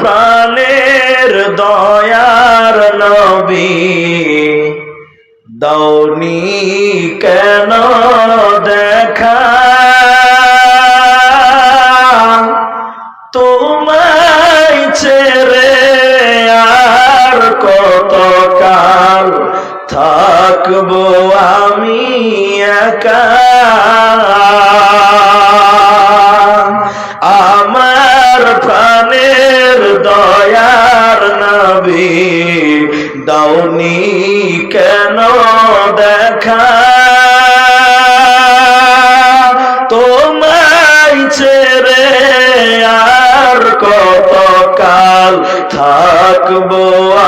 প্রাণের দয়ার নবী। দৌনি কেন দেখা? তোমায় ছেড়ে আর কত কাল থাকব আমি একা? দাউনি কেন দেখা? তোমায় ছেড়ে আর কত কাল থাকব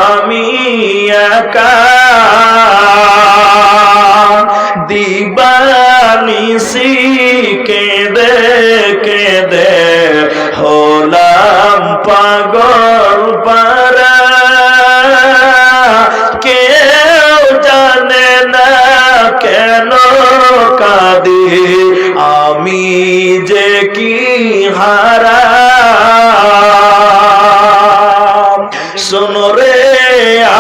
আমি একা? দিবানিসি কেঁদে কেঁদে হলাম পাগল। কাঁদি আমি যে কি হারা? সোনরে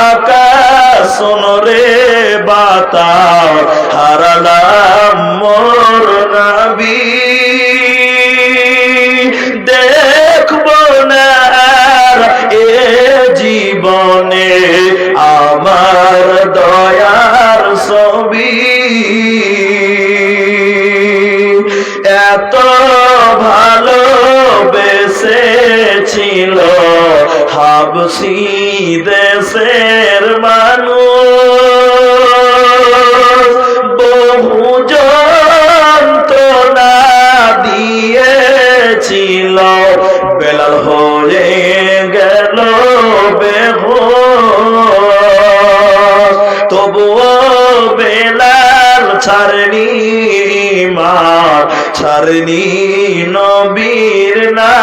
আকাশ শোনো রে ভালো বেসেছিল হাবসি দেশের মানুষ বহু ছাড়নি মার ছাড়নি নবীর না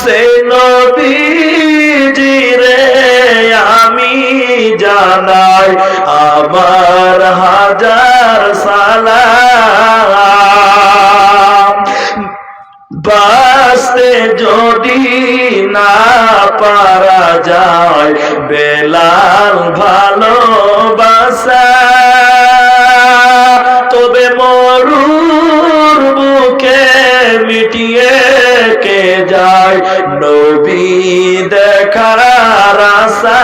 সে নবীজি রে আমি জানাই আমার হাজার সালাম। বাসতে যদি না পারা যায়, বেলাল ভালোবাসা নবী দেখার আশা।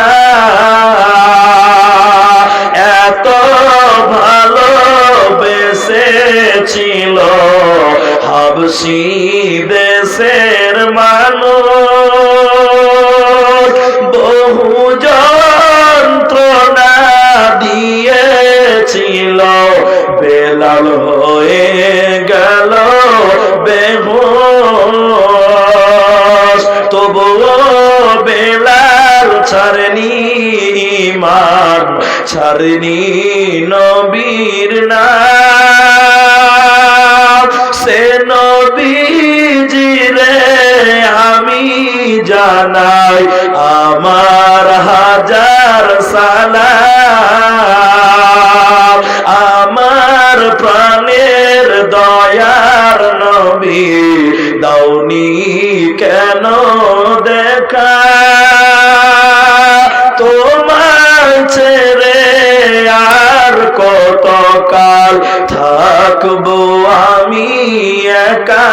এত ভালো বেসেছিল হাবসি দেশের মানুষ। বহু যন্ত্রণা দিয়েছিল বেলাল হয়ে ইমান ছাড়নি নবীর নাম। সে নবীজি রে আমি জানাই আমার হাজার সালাম। আমার প্রাণের দয়ার নবী দাউনি কেন দেখা থাকব আমি একা।